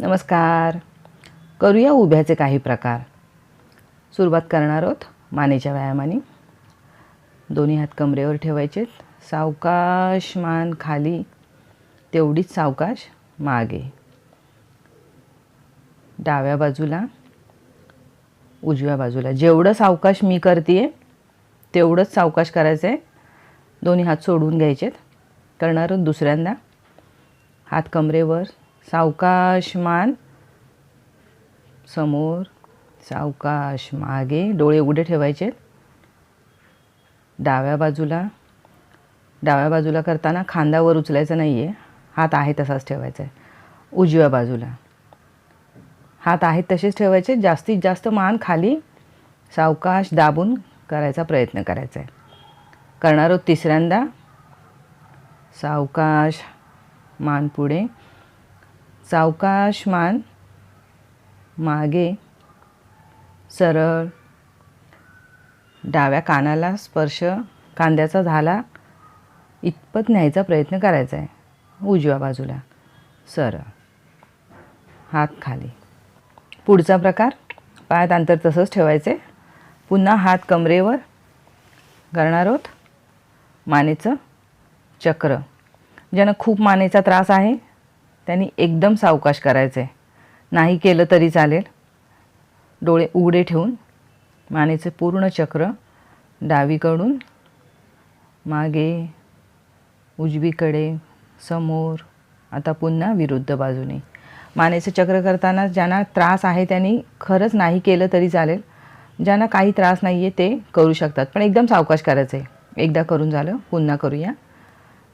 नमस्कार. करूया उभ्याचे काही प्रकार. सुरुवात करणार आहोत मानेच्या व्यायामाने. दोन्ही हात कमरेवर ठेवायचे सावकाश मान खाली. तेवढीच सावकाश मागे. डाव्या बाजूला. उजव्या बाजूला. जेवढं सावकाश मी करते तेवढंच सावकाश करायचं आहे दोन्ही हात सोडून घ्यायचेत. करणार आहोत दुसऱ्यांदा. हात कमरेवर सावकाश मान समोर सावकाश मागे डोळे उघडे ठेवायचे. डाव्या बाजूला डाव्या बाजूला करताना खांद्यावर उचलायचं नाही आहे हात आहे तसाच ठेवायचा आहे. उजव्या बाजूला. हात आहेत तसेच ठेवायचे. जास्तीत जास्त मान खाली सावकाश दाबून करायचा प्रयत्न करायचा आहे. करणार आहोत तिसऱ्यांदा. सावकाश मान पुढे. सावकाश मान मागे सरळ डाव्या कानाला स्पर्श कांद्याचा झाला इतपत न्यायचा प्रयत्न करायचा आहे. उजव्या बाजूला सरळ हात खाली. पुढचा प्रकार पायात अंतर तसंच ठेवायचे. पुन्हा हात कमरेवर करणार आहोत. मानेचं चक्र. ज्यांना खूप मानेचा त्रास आहे त्यांनी एकदम सावकाश करायचं आहे नाही केलं तरी चालेल. डोळे उघडे ठेवून मानेचे पूर्ण चक्र डावीकडून मागे उजवीकडे समोर आता पुन्हा विरुद्ध बाजूने. मानेचं चक्र करताना ज्यांना त्रास आहे त्यांनी खरंच नाही केलं तरी चालेल. ज्यांना काही त्रास नाही आहे ते करू शकतात पण एकदम सावकाश करायचं आहे एकदा करून झालं पुन्हा करूया.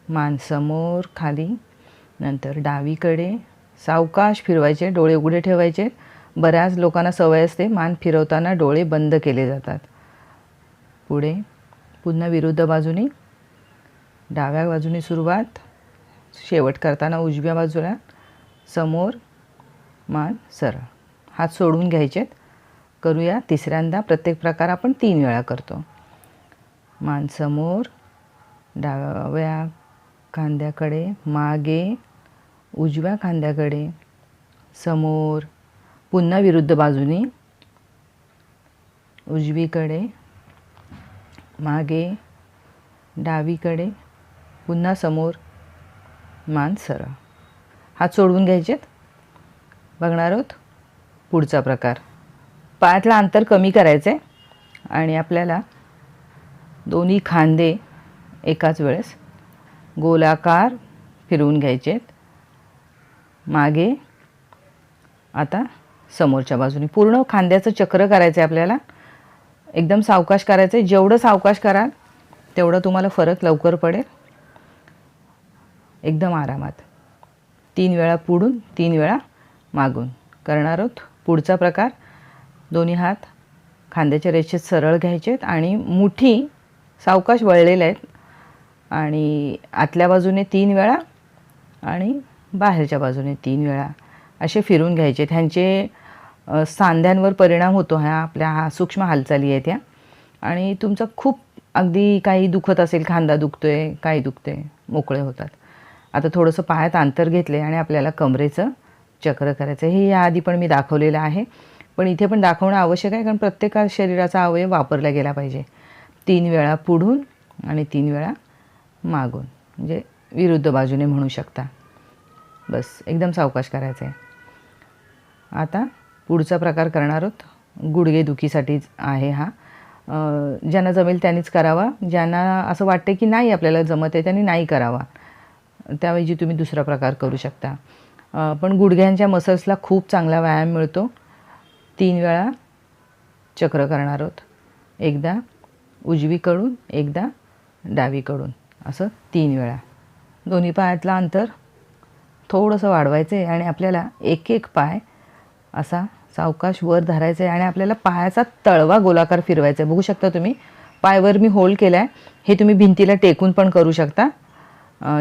मान समोर खाली. नंतर डावीकडे सावकाश फिरवायचे डोळे उघडे ठेवायचे. बऱ्याच लोकांना सवय असते मान फिरवताना डोळे बंद केले जातात. पुढे पुन्हा विरुद्ध बाजूने. डाव्या बाजूने सुरुवात. शेवट करताना उजव्या बाजूला. समोर मान सरळ हात सोडून घ्यायचेत. करूया तिसऱ्यांदा प्रत्येक प्रकार आपण तीन वेळा करतो. मान समोर डाव्या खांद्याकडे मागे उजव्या खांद्याकडे समोर पुन्हा विरुद्ध बाजूने उजवीकडे मागे डावीकडे पुन्हा समोर मान सरळ. हात सोडवून घ्यायचेत? बघणार आहोत? पुढचा प्रकार. पायातलं अंतर कमी करायचं आहे आणि आपल्याला दोन्ही खांदे एकाच वेळेस गोलाकार फिरवून घ्यायचे मागे आता समोरच्या बाजूने. पूर्ण खांद्याचं चक्र करायचं आहे आपल्याला. एकदम सावकाश करायचं आहे जेवढं सावकाश कराल तेवढं तुम्हाला फरक लवकर पडेल. एकदम आरामात. तीन वेळा पुढून तीन वेळा मागून. करणार आहोत. पुढचा प्रकार दोन्ही हात खांद्याच्या रेषेत सरळ घ्यायचेत आणि मुठी सावकाश वळलेल्या आहेत. आणि आतल्या बाजूने तीन वेळा आणि बाहेरच्या बाजूने तीन वेळा असे फिरून घ्यायचे. त्यांचे सांध्यांवर परिणाम होतो ह्या आपल्या हा सूक्ष्म हालचाली आहेत ह्या आणि तुमचं खूप अगदी काही दुखत असेल खांदा दुखतो आहे काही आहे मोकळे होतात. आता थोडंसं पायात अंतर घेतले आणि आपल्याला कमरेचं चक्र करायचं हे याआधी पण मी दाखवलेलं आहे. पण इथे पण दाखवणं आवश्यक आहे कारण प्रत्येक शरीराचा अवयव वापरला गेला पाहिजे. तीन वेळा पुढून आणि तीन वेळा मागून. म्हणजे विरुद्ध बाजूने म्हणू शकता. बस एकदम सावकाश करायचं आहे आता पुढचा प्रकार करणार आहोत. गुडघेदुखीसाठीच आहे हा. ज्यांना जमेल त्यांनीच करावा. ज्यांना असं वाटते की नाही आपल्याला जमत आहे त्यांनी नाही करावा. त्याऐवजी तुम्ही दुसरा प्रकार करू शकता. पण गुडघ्यांच्या मसल्सला खूप चांगला व्यायाम मिळतो. तीन वेळा चक्र करणार आहोत. एकदा उजवीकडून एकदा डावीकडून. असं तीन वेळा. दोन्ही पायातलं अंतर थोडंसं वाढवायचं आहे आणि आपल्याला एक एक पाय असा सावकाश वर धरायचा आहे आणि आपल्याला पायाचा तळवा गोलाकार फिरवायचा आहे. बघू शकता तुम्ही पायवर मी होल्ड केला आहे हे तुम्ही भिंतीला टेकून पण करू शकता.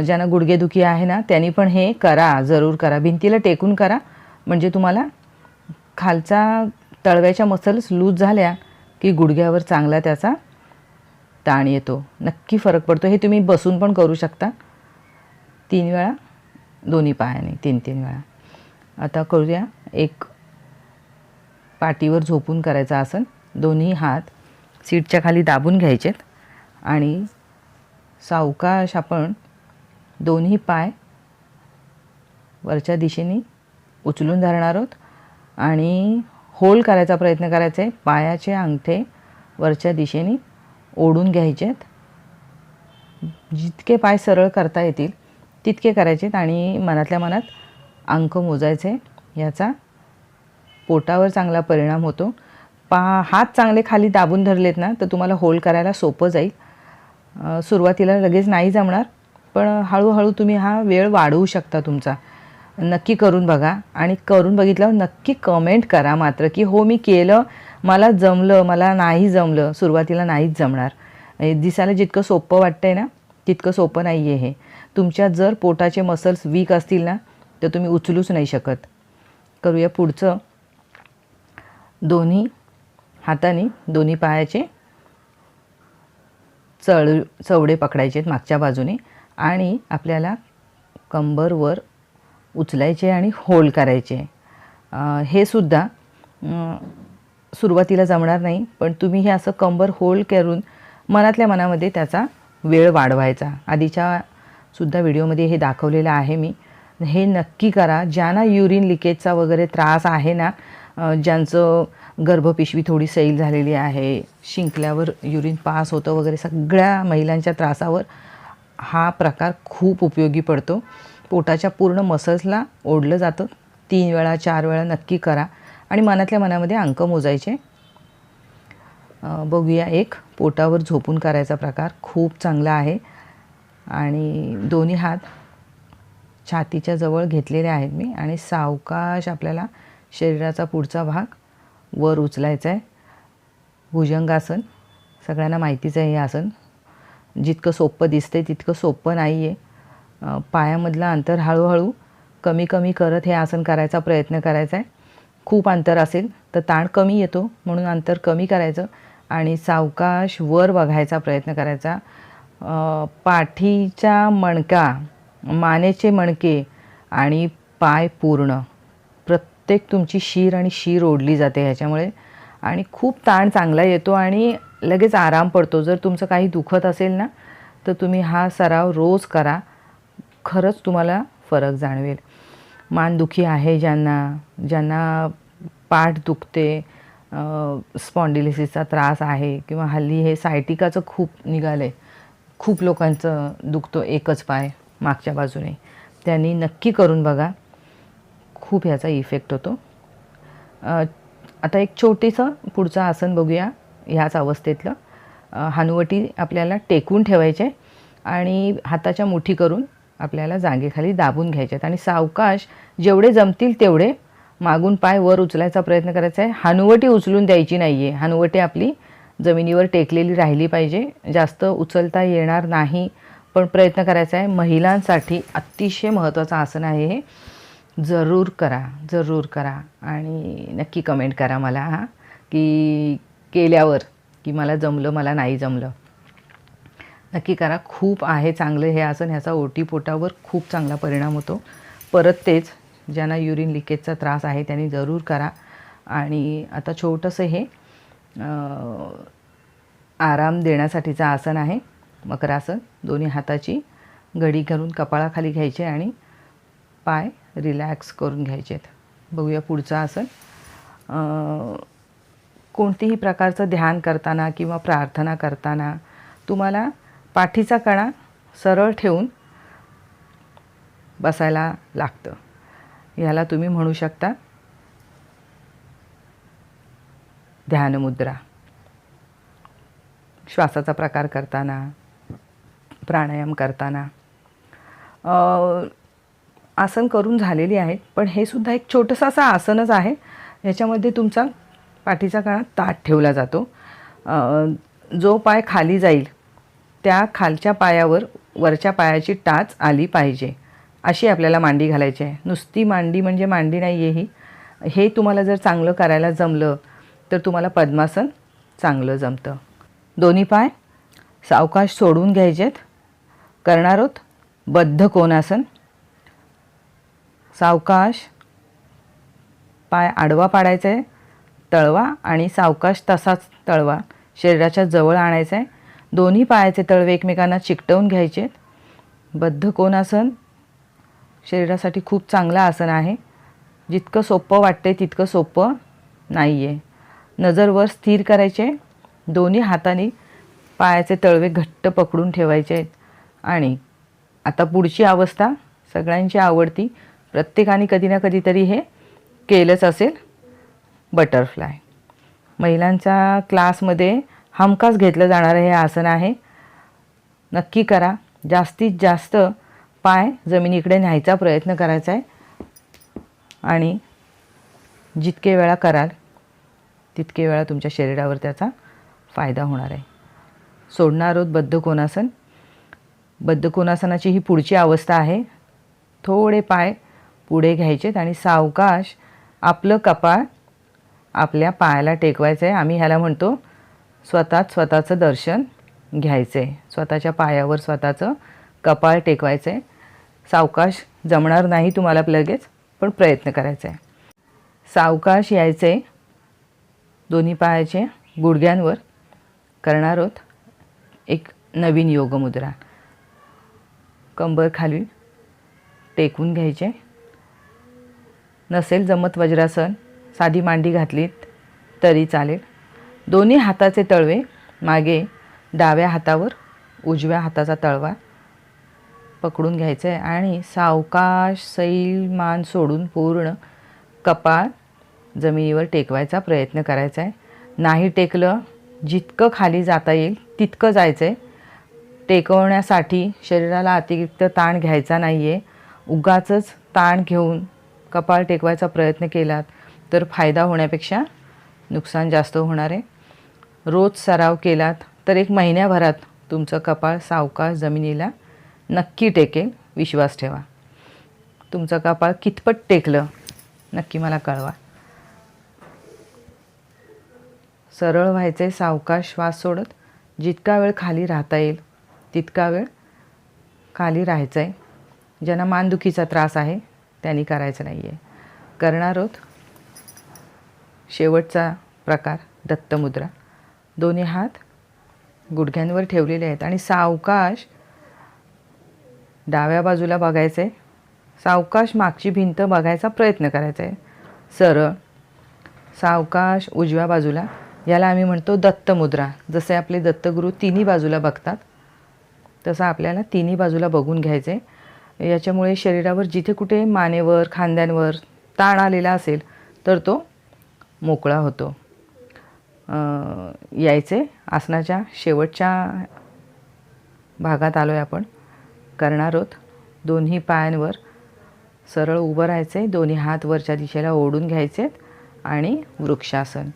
ज्यांना गुडघेदुखी आहे ना त्यांनी पण हे करा जरूर करा. भिंतीला टेकून करा. म्हणजे तुम्हाला खालचा तळव्याच्या मसल्स लूज झाल्या की गुडघ्यावर चांगला त्याचा ताण येतो. नक्की फरक पडतो. हे तुम्ही बसून पण करू शकता. तीन वेळा दोन्ही पायाने तीन तीन वेळा. आता करूया एक पाठीवर झोपून करायचं आसन. दोन्ही हात सीटच्या खाली दाबून घ्यायचेत आणि सावकाश आपण दोन्ही पाय वरच्या दिशेने उचलून धरणार आहोत आणि होल्ड करायचा प्रयत्न करायचा आहे. पायाचे अंगठे वरच्या दिशेने ओढून घ्यायचेत. जितके पाय सरळ करता येतील तितके करायचेत आणि मनातल्या मनात अंक मोजायचे याचा पोटावर चांगला परिणाम होतो. पा हात चांगले खाली दाबून धरलेत ना तर तुम्हाला होल्ड करायला सोपं जाईल. सुरुवातीला लगेच नाही जमणार पण हळूहळू तुम्ही हा वेळ वाढवू शकता तुमचा. नक्की करून बघा आणि करून बघितल्यावर नक्की कमेंट करा मात्र की हो मी केलं मला जमलं मला नाही जमलं सुरुवातीला नाहीच जमणार. हे दिसायला जितकं सोपं वाटतं आहे ना तितकं सोपं नाही आहे हे. तुमच्या जर पोटाचे मसल्स वीक असतील ना तर तुम्ही उचलूच नाही शकत. करूया पुढचं. दोन्ही हाताने दोन्ही पायाचे चळ चवडे पकडायचे आहेत मागच्या बाजूने. आणि आपल्याला कंबरवर उचलायचे आणि होल्ड करायचे. हे सुद्धा सुरुवातीला जमणार नाही पण तुम्ही हे असं कंबर होल्ड करून मनातल्या मनामध्ये त्याचा वेळ वाढवायचा. आधीच्या सुद्धा व्हिडिओमध्ये हे दाखवलेलं आहे मी. हे नक्की करा. ज्यांना युरिन लिकेजचा वगैरे त्रास आहे ना ज्यांचं गर्भपिशवी थोडी सैल झालेली आहे शिंकल्यावर युरिन पास होतं वगैरे सगळ्या महिलांच्या त्रासावर हा प्रकार खूप उपयोगी पडतो. पोटाच्या पूर्ण मसल्सला ओढलं जातं. तीन वेळा चार वेळा नक्की करा. आणि मनातल्या मनामध्ये अंक मोजायचे. बघूया एक. पोटावर झोपून करायचा प्रकार खूप चांगला आहे. आणि दोन्ही हात छातीच्या जवळ घेतलेले आहेत मी. आणि सावकाश आपल्याला शरीराचा पुढचा भाग वर उचलायचा आहे भुजंगासन सगळ्यांना माहितीच आहे हे आसन. जितकं सोपं दिसतंय तितकं सोपं नाही आहे पायामधलं अंतर हळूहळू कमी कमी करत हे आसन करायचा प्रयत्न करायचा आहे खूप अंतर असेल तर ताण कमी येतो म्हणून अंतर कमी करायचं आणि सावकाश वर बघायचा प्रयत्न करायचा. पाठीचा पाठीच्या मणका मानेचे मणके आणि पाय पूर्ण. प्रत्येक तुमची शीर आणि शीर ओढली जाते ह्याच्यामुळे. आणि खूप ताण चांगला येतो आणि लगेच आराम पडतो. जर तुमचं काही दुखत असेल ना तर तुम्ही हा सराव रोज करा. खरंच तुम्हाला फरक जाणवेल. मानदुखी आहे ज्यांना ज्यांना पाठ दुखते स्पॉन्डिलिसिसचा त्रास आहे किंवा हल्ली हे सायटिकाचं खूप निघालं आहे खूप लोकांचं दुखतो एकच पाय मागच्या बाजूने. त्यांनी नक्की करून बघा. खूप ह्याचा इफेक्ट होतो. आता एक छोटीसं पुढचं आसन बघूया ह्याच अवस्थेतलं. अ, हानुवटी आपल्याला टेकून ठेवायचे आणि हाताच्या मुठी करून आपल्याला जागेखाली दाबून घ्यायचे आहेत. आणि सावकाश जेवढे जमतील तेवढे मागून पाय वर उचलायचा प्रयत्न करायचा आहे. हानुवटी उचलून द्यायची नाही आहे हानुवटी आपली जमिनीवर टेकलेली राहिली पाहिजे. जास्त उचलता येणार नाही. पण प्रयत्न करायचा आहे. महिलांसाठी अतिशय महत्त्वाचं आसन आहे हे. जरूर करा. जरूर करा. आणि नक्की कमेंट करा मला हां. की केल्यावर की मला जमलं मला नाही जमलं. नक्की करा. खूप आहे चांगलं हे आसन. ह्याचा ओटीपोटावर खूप चांगला परिणाम होतो. परत तेच ज्यांना युरिन लिकेजचा त्रास आहे त्यांनी जरूर करा. आणि आता छोटंसं हे आराम देण्यासाठीचं आसन आहे मकरासन. दोन्ही हाताची घडी घालून कपाळाखाली घ्यायचे आणि पाय रिलॅक्स करून घ्यायचेत. बघूया पुढचं आसन. कोणतेही कोणतीही प्रकारचं ध्यान करताना किंवा प्रार्थना करताना तुम्हाला पाठीचा कणा सरळ ठेवून बसायला लागतं. ह्याला तुम्ही म्हणू शकता ध्यानमुद्रा. श्वासाचा प्रकार करताना प्राणायाम करताना. आसन करून झालेली आहेत पण हे सुद्धा एक छोटंसं असं आसनच आहे. ह्याच्यामध्ये तुमचा पाठीचा काळात ताट ठेवला जातो. जो पाय खाली जाईल त्या खालच्या पायावर वरच्या पायाची टाच आली पाहिजे. अशी आपल्याला मांडी घालायची आहे. नुसती मांडी म्हणजे मांडी नाही आहे ही. हे तुम्हाला जर चांगलं करायला जमलं तर तुम्हाला पद्मासन चांगलं जमतं. दोन्ही पाय सावकाश सोडून घ्यायचेत. करणार आहोत बद्ध कोणासन सावकाश पाय आडवा पाडायचा आहे तळवा आणि सावकाश तसाच तळवा. शरीराच्या जवळ आणायचा आहे दोन्ही पायाचे तळवे एकमेकांना चिकटवून घ्यायचे बद्ध कोणासन शरीरासाठी खूप चांगलं आसन आहे. जितकं सोपं वाटते तितकं सोपं नाही आहे नजरवर स्थिर करायचे. दोन्ही हाताने पायाचे तळवे घट्ट पकडून ठेवायचे. आहेत आणि आता पुढची अवस्था सगळ्यांची आवडती प्रत्येकाने कधी ना कधीतरी हे केलंच असेल. बटरफ्लाय. महिलांच्या क्लासमध्ये हमखास घेतलं जाणारं हे आसन आहे. नक्की करा. जास्तीत जास्त पाय जमिनीकडे न्यायचा प्रयत्न करायचा आहे. आणि जितके वेळा कराल तितके वेळा तुमच्या शरीरावर त्याचा फायदा होणार आहे. सोडणार आहोत बद्धकोनासन बद्धकोनासनाची ही पुढची अवस्था आहे. थोडे पाय पुढे घ्यायचेत आणि सावकाश आपलं कपाळ आपल्या पायाला टेकवायचं आहे आम्ही ह्याला म्हणतो स्वतःच स्वतःचं दर्शन घ्यायचं आहे स्वतःच्या पायावर स्वतःचं कपाळ टेकवायचं आहे सावकाश जमणार नाही तुम्हाला लगेच पण प्रयत्न करायचा आहे सावकाश यायचे दोन्ही पायाचे गुडघ्यांवर करणार आहोत एक नवीन योगमुद्रा. कंबर खाली टेकून घ्यायचे. नसेल जमत वज्रासन साधी मांडी घातलीत तरी चालेल. दोन्ही हाताचे तळवे मागे डाव्या हातावर उजव्या हाताचा तळवा पकडून घ्यायचं आहे आणि सावकाश सैल मान सोडून पूर्ण कपाळ जमिनीवर टेकवायचा प्रयत्न करायचा आहे नाही टेकलं जितकं खाली जाता येईल तितकं जायचं आहे टेकवण्यासाठी शरीराला अतिरिक्त ताण घ्यायचा नाही आहे उगाचच ताण घेऊन कपाळ टेकवायचा प्रयत्न केलात तर फायदा होण्यापेक्षा नुकसान जास्त होणार. आहे रोज सराव केलात तर एक महिन्याभरात तुमचं कपाळ सावकाश जमिनीला नक्की टेकेल विश्वास ठेवा. तुमचं कपाळ कितपत टेकलं नक्की मला कळवा. सरळ व्हायचे सावकाश श्वास सोडत जितका वेळ खाली राहता येईल तितका वेळ खाली राहायचं आहे ज्यांना मानदुखीचा त्रास आहे त्यांनी करायचं नाही आहे करणार आहोत शेवटचा प्रकार दत्तमुद्रा. दोन्ही हात गुडघ्यांवर ठेवलेले आहेत आणि सावकाश डाव्या बाजूला बघायचं आहे सावकाश मागची भिंत बघायचा प्रयत्न करायचा आहे सरळ सावकाश उजव्या बाजूला याला आम्ही म्हणतो दत्तमुद्रा. जसे आपले दत्तगुरू तिन्ही बाजूला बघतात तसं आपल्याला तिन्ही बाजूला बघून घ्यायचं आहे याच्यामुळे शरीरावर जिथे कुठे मानेवर खांद्यांवर ताण आलेला असेल तर तो मोकळा होतो. यायचे आसनाच्या शेवटच्या भागात आलो आहे आपण. करणार आहोत. दोन्ही पायांवर सरळ उभं राहायचं आहे दोन्ही हात वरच्या दिशेला ओढून घ्यायचे आणि वृक्षासन.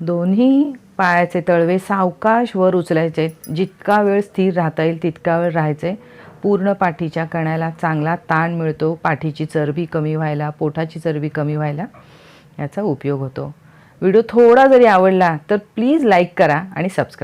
दोन्ही पायाचे तळवे सावकाश वर उचलायचे. जितका वेळ स्थिर राहता येईल तितका वेळ राहायचे. पूर्ण पाठीच्या कण्याला चांगला ताण मिळतो. पाठीची चरबी कमी व्हायला पोटाची चरबी कमी व्हायला याचा उपयोग होतो. व्हिडिओ थोडा जरी आवडला तर प्लीज लाईक करा आणि सबस्क्राईब.